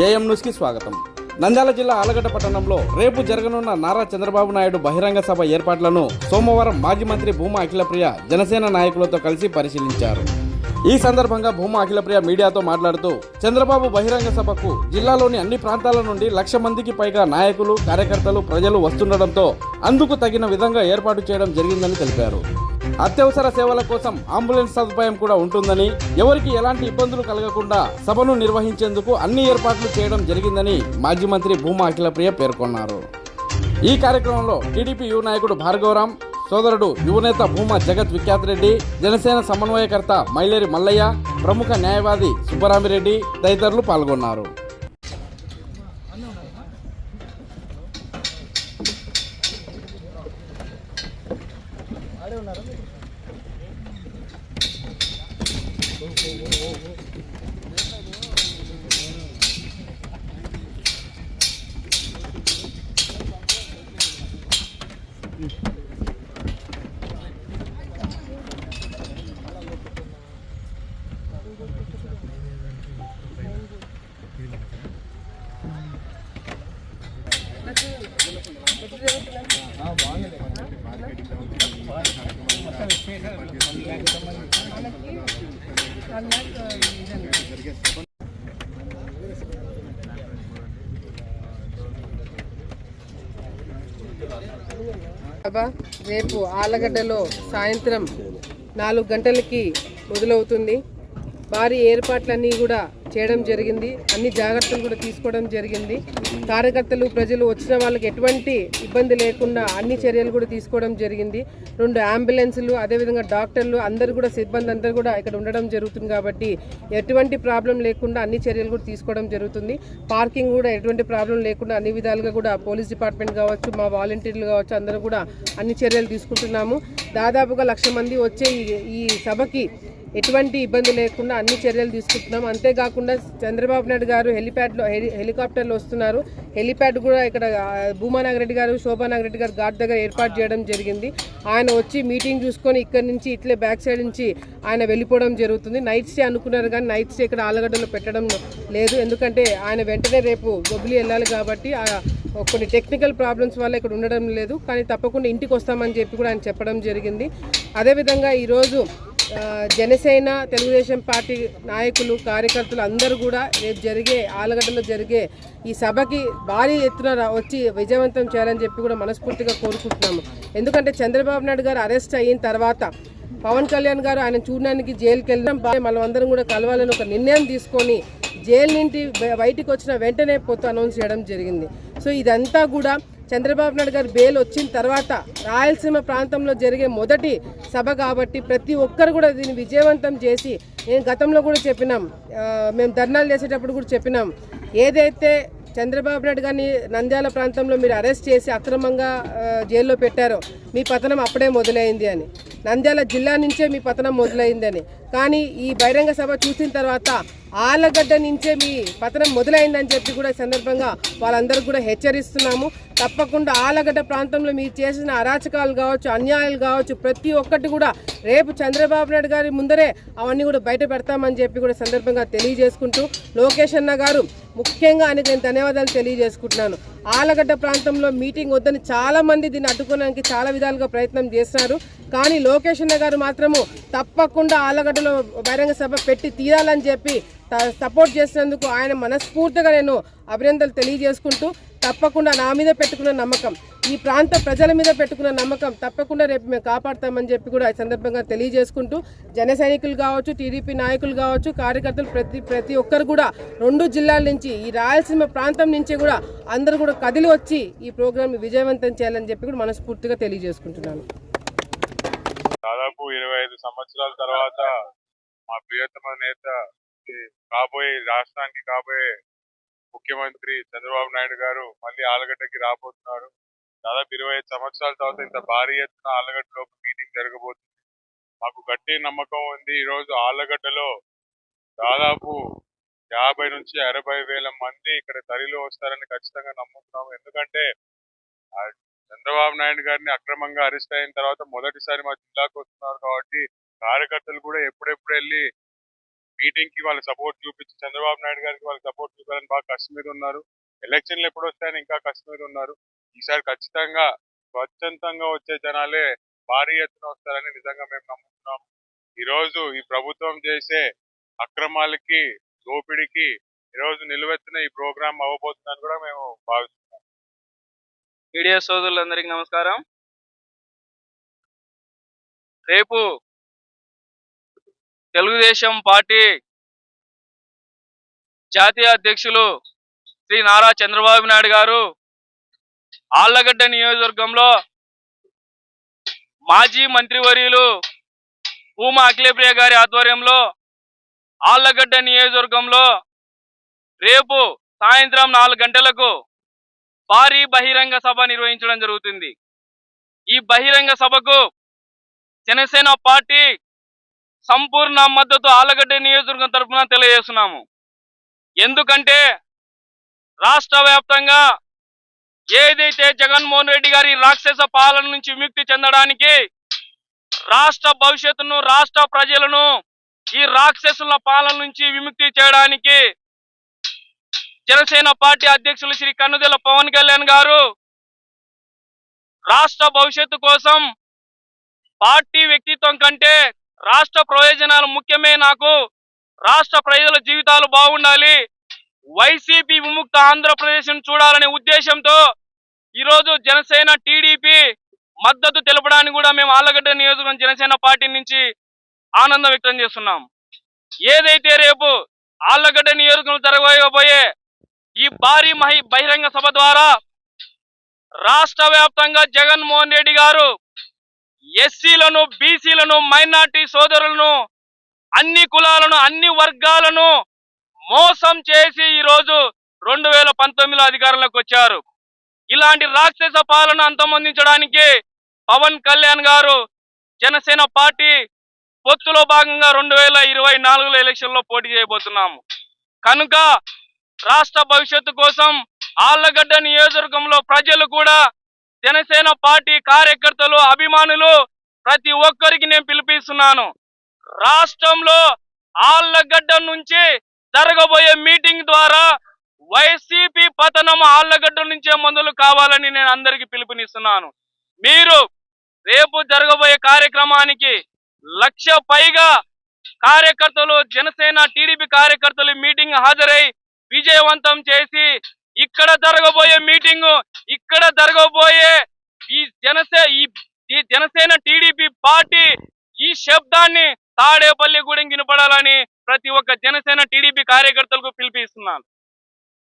AM న్యూస్కి స్వాగతం. నంద్యాల జిల్లా ఆలగడ్డ పట్టణంలో రేపు జరగనున్న నారా చంద్రబాబు నాయుడు బహిరంగ సభ ఏర్పాట్లను సోమవారం మాజీ మంత్రి భూమా అఖిలప్రియ జనసేన నాయకులతో కలిసి పరిశీలించారు. ఈ సందర్భంగా భూమా అఖిలప్రియ మీడియాతో మాట్లాడుతూ చంద్రబాబు బహిరంగ సభకు జిల్లాలోని అన్ని ప్రాంతాల నుండి లక్ష మందికి పైగా నాయకులు కార్యకర్తలు ప్రజలు వస్తుండటంతో అందుకు తగిన విధంగా ఏర్పాటు చేయడం జరిగిందని తెలిపారు. అత్యవసర సేవల కోసం అంబులెన్స్ సదుపాయం కూడా ఉంటుందని ఎవరికి ఎలాంటి ఇబ్బందులు కలగకుండా సభను నిర్వహించేందుకు అన్ని ఏర్పాట్లు చేయడం జరిగిందని మాజీ మంత్రి భూమా అఖిలప్రియ పేర్కొన్నారు. ఈ కార్యక్రమంలో టీడీపీ యువ నాయకుడు భార్గవరామ్ సోదరుడు యువనేత భూమా జగత్ విఖ్యాత్ రెడ్డి జనసేన సమన్వయకర్త మైలేరి మల్లయ్య ప్రముఖ న్యాయవాది సుబ్బరామిరెడ్డి తదితరులు పాల్గొన్నారు. ఇక్కడే ఉన్నారా Thank you. బాబా రేపు ఆలగడ్డలో సాయంత్రం నాలుగు గంటలకి మొదలవుతుంది. భారీ ఏర్పాట్లన్నీ కూడా చేయడం జరిగింది. అన్ని జాగ్రత్తలు కూడా తీసుకోవడం జరిగింది. కార్యకర్తలు ప్రజలు వచ్చిన వాళ్ళకి ఎటువంటి ఇబ్బంది లేకుండా అన్ని చర్యలు కూడా తీసుకోవడం జరిగింది. రెండు అంబులెన్సులు అదేవిధంగా డాక్టర్లు అందరూ కూడా సిబ్బంది అందరూ కూడా ఇక్కడ ఉండడం జరుగుతుంది కాబట్టి ఎటువంటి ప్రాబ్లం లేకుండా అన్ని చర్యలు కూడా తీసుకోవడం జరుగుతుంది. పార్కింగ్ కూడా ఎటువంటి ప్రాబ్లం లేకుండా అన్ని విధాలుగా కూడా పోలీస్ డిపార్ట్మెంట్ కావచ్చు మా వాలంటీర్లు కావచ్చు అందరూ కూడా అన్ని చర్యలు తీసుకుంటున్నాము. దాదాపుగా లక్ష మంది వచ్చే ఈ- ఈ సభకి ఎటువంటి ఇబ్బంది లేకుండా అన్ని చర్యలు తీసుకుంటున్నాం. అంతేకాకుండా చంద్రబాబు నాయుడు గారు హెలిప్యాడ్లో హెలి వస్తున్నారు. హెలిప్యాడ్ కూడా ఇక్కడ భూమానాగరెడ్డి గారు శోభానాగరెడ్డి గారు ఘాట్ దగ్గర ఏర్పాటు చేయడం జరిగింది. ఆయన వచ్చి మీటింగ్ చూసుకొని ఇక్కడ నుంచి ఇట్లే బ్యాక్ సైడ్ నుంచి ఆయన వెళ్ళిపోవడం జరుగుతుంది. నైట్ స్టే అనుకున్నారు కానీ నైట్ స్టే ఇక్కడ ఆలగడ్డలో పెట్టడం లేదు. ఎందుకంటే ఆయన వెంటనే రేపు బొబ్బిలి వెళ్ళాలి కాబట్టి కొన్ని టెక్నికల్ ప్రాబ్లమ్స్ వల్ల ఇక్కడ ఉండడం లేదు. కానీ తప్పకుండా ఇంటికి వస్తామని చెప్పి కూడా ఆయన చెప్పడం జరిగింది. అదేవిధంగా ఈరోజు జనసేన తెలుగుదేశం పార్టీ నాయకులు కార్యకర్తలు అందరూ కూడా రేపు జరిగే ఆలగడ్డలో జరిగే ఈ సభకి భారీ ఎత్తున వచ్చి విజయవంతం చేయాలని చెప్పి కూడా మనస్ఫూర్తిగా కోరుకుంటున్నాము. ఎందుకంటే చంద్రబాబు నాయుడు గారు అరెస్ట్ అయిన తర్వాత పవన్ కళ్యాణ్ గారు ఆయన చూడడానికి జైలుకి వెళ్ళడం మనం అందరం కూడా కలవాలని ఒక నిర్ణయం తీసుకొని జైలు నుండి బయటికి వచ్చిన వెంటనే పొత్తు అనౌన్స్ చేయడం జరిగింది. సో ఇదంతా కూడా చంద్రబాబు నాయుడు గారు బెయిల్ వచ్చిన తర్వాత రాయలసీమ ప్రాంతంలో జరిగే మొదటి సభ కాబట్టి ప్రతి ఒక్కరు కూడా దీన్ని విజయవంతం చేసి నేను గతంలో కూడా చెప్పినాం. మేము ధర్నాలు చేసేటప్పుడు కూడా చెప్పినాం. ఏదైతే చంద్రబాబు నాయుడు గారిని నంద్యాల ప్రాంతంలో మీరు అరెస్ట్ చేసి అక్రమంగా జైల్లో పెట్టారో మీ పతనం అప్పుడే మొదలైంది అని. నంద్యాల జిల్లా నుంచే మీ పతనం మొదలైందని. కానీ ఈ బహిరంగ సభ చూసిన తర్వాత ఆలగడ్డ నుంచే మీ పతనం మొదలైందని చెప్పి కూడా సందర్భంగా వాళ్ళందరూ కూడా హెచ్చరిస్తున్నాము. తప్పకుండా ఆలగడ్డ ప్రాంతంలో మీరు చేసిన అరాచకాలు కావచ్చు అన్యాయాలు కావచ్చు ప్రతి ఒక్కటి కూడా రేపు చంద్రబాబు నాయుడు గారి ముందరే అవన్నీ కూడా బయట పెడతామని చెప్పి కూడా సందర్భంగా తెలియజేసుకుంటూ లోకేష్ అన్న గారు ముఖ్యంగా ఆయనకు నేను ధన్యవాదాలు తెలియజేసుకుంటున్నాను. ఆలగడ్డ ప్రాంతంలో మీటింగ్ వద్దని చాలామంది దీన్ని అడ్డుకోవడానికి చాలా విధాలుగా ప్రయత్నం చేస్తున్నారు కానీ లోకేష్ అన్న గారు మాత్రము తప్పకుండా ఆలగడ్డలో బహిరంగ సభ పెట్టి తీరాలని చెప్పి సపోర్ట్ చేసినందుకు ఆయన మనస్ఫూర్తిగా నేను అభినందనలు తెలియజేసుకుంటూ తప్పకుండా నా మీద పెట్టుకున్న నమ్మకం. ఈ ప్రాంత ప్రజల మీద పెట్టుకున్న నమ్మకం తప్పకుండా రేపు మేము కాపాడతామని చెప్పి కూడా ఈ సందర్భంగా తెలియజేసుకుంటూ జన సైనికులు కావచ్చు టీడీపీ నాయకులు కావచ్చు కార్యకర్తలు ప్రతి ప్రతి ఒక్కరు కూడా రెండు జిల్లాల నుంచి ఈ రాయలసీమ ప్రాంతం నుంచి కూడా అందరూ కూడా కదిలి వచ్చి ఈ ప్రోగ్రామ్ విజయవంతం చేయాలని చెప్పి కూడా మనస్ఫూర్తిగా తెలియజేసుకుంటున్నాను. దాదాపు ఇరవై ఐదు సంవత్సరాల తర్వాత మా ప్రియతమ నేత కాబోయే రాష్ట్రానికి కాబోయే ముఖ్యమంత్రి చంద్రబాబు నాయుడు గారు మళ్ళీ ఆలగడ్డకి రాబోతున్నారు. దాదాపు ఇరవై ఐదు సంవత్సరాల తర్వాత ఇంత భారీ ఎత్తున ఆలగడ్డలో ఒక మీటింగ్ జరగబోతుంది. మాకు గట్టి నమ్మకం ఉంది. ఈరోజు ఆలగడ్డలో దాదాపు యాభై నుంచి అరవై వేల మంది ఇక్కడ తరిలో వస్తారని ఖచ్చితంగా నమ్ముతున్నాము. ఎందుకంటే చంద్రబాబు నాయుడు గారిని అక్రమంగా అరెస్ట్ అయిన తర్వాత మొదటిసారి మా జిల్లాకు వస్తున్నారు కాబట్టి కార్యకర్తలు కూడా ఎప్పుడెప్పుడు వెళ్ళి మీటింగ్కి వాళ్ళ సపోర్ట్ చూపించి చంద్రబాబు నాయుడు గారికి వాళ్ళ సపోర్ట్ చూపాలని బాగా కష్టం మీద ఉన్నారు. ఎలక్షన్లు ఎప్పుడు వస్తాయని ఇంకా కష్టం మీద ఉన్నారు. ఈసారి ఖచ్చితంగా స్వచ్ఛందంగా వచ్చే జనాలే భారీ ఎత్తున వస్తారని నిజంగా మేము నమ్ముతున్నాం. ఈ రోజు ఈ ప్రభుత్వం చేసే అక్రమాలకి దోపిడికి ఈ రోజు నిలువెత్తిన ఈ ప్రోగ్రామ్ అవ్వబోతుందని కూడా మేము భావిస్తున్నాం. మీడియా సోదరులందరికీ నమస్కారం. రేపు తెలుగుదేశం పార్టీ జాతీయ అధ్యక్షులు శ్రీ నారా చంద్రబాబు నాయుడు గారు ఆళ్ళగడ్డ నియోజకవర్గంలో మాజీ మంత్రివర్యులు భూమా అఖిలప్రియ గారి ఆధ్వర్యంలో ఆళ్ళగడ్డ నియోజకవర్గంలో రేపు సాయంత్రం నాలుగు గంటలకు భారీ బహిరంగ సభ నిర్వహించడం జరుగుతుంది. ఈ బహిరంగ సభకు జనసేన పార్టీ సంపూర్ణ మద్దతు ఆలగడ్డ నియోజకవర్గం తరఫున తెలియజేస్తున్నాము. ఎందుకంటే రాష్ట్ర వ్యాప్తంగా ఏదైతే జగన్మోహన్ రెడ్డి గారి రాక్షస పాలన నుంచి విముక్తి చెందడానికి రాష్ట్ర భవిష్యత్తును రాష్ట్ర ప్రజలను ఈ రాక్షసుల పాలన నుంచి విముక్తి చేయడానికి జనసేన పార్టీ అధ్యక్షులు శ్రీ కన్నుదెల పవన్ కళ్యాణ్ గారు రాష్ట్ర భవిష్యత్తు కోసం పార్టీ వ్యక్తిత్వం కంటే రాష్ట్ర ప్రయోజనాలు ముఖ్యమే నాకు. రాష్ట్ర ప్రజల జీవితాలు బాగుండాలి. వైసీపీ విముక్త ఆంధ్రప్రదేశ్ చూడాలనే ఉద్దేశంతో ఈరోజు జనసేన టీడీపీ మద్దతు తెలపడానికి కూడా మేము ఆళ్ళగడ్డ నియోజకవర్గం జనసేన పార్టీ నుంచి ఆనందం వ్యక్తం చేస్తున్నాం. ఏదైతే రేపు ఆళ్ళగడ్డ నియోజకవర్గం జరగబోయే ఈ భారీ మహి బహిరంగ సభ ద్వారా రాష్ట్ర వ్యాప్తంగా జగన్మోహన్ రెడ్డి గారు ఎస్సీలను బీసీలను మైనార్టీ సోదరులను అన్ని కులాలను అన్ని వర్గాలను మోసం చేసి ఈరోజు రెండు వేల పంతొమ్మిదిలో అధికారంలోకి వచ్చారు. ఇలాంటి రాక్షస పాలన అంతమొందించడానికి పవన్ కళ్యాణ్ గారు జనసేన పార్టీ పొత్తులో భాగంగా రెండు వేల ఇరవై నాలుగులో ఎలక్షన్లో పోటీ చేయబోతున్నాము. కనుక రాష్ట్ర భవిష్యత్తు కోసం ఆళ్ళగడ్డ నియోజకవర్గంలో ప్రజలు కూడా జనసేన పార్టీ కార్యకర్తలు అభిమానులు ప్రతి ఒక్కరికి నేను పిలిపిస్తున్నాను. రాష్ట్రంలో ఆళ్ళగడ్డ నుంచి జరగబోయే మీటింగ్ ద్వారా వైసీపీ పతనం ఆళ్ళగడ్డ నుంచే మొదలు కావాలని నేను అందరికి పిలుపునిస్తున్నాను. మీరు రేపు జరగబోయే కార్యక్రమానికి లక్ష పైగా కార్యకర్తలు జనసేన టీడీపీ కార్యకర్తలు మీటింగ్ హాజరై విజయవంతం చేసి ఇక్కడ జరగబోయే మీటింగ్ ఇక్కడ జరగబోయే ఈ జనసే ఈ ఈ జనసేన టీడీపీ పార్టీ ఈ శబ్దాన్ని తాడేపల్లి గూడెం వినపడాలని ప్రతి ఒక్క జనసేన టీడీపీ కార్యకర్తలకు పిలిపిస్తున్నాను.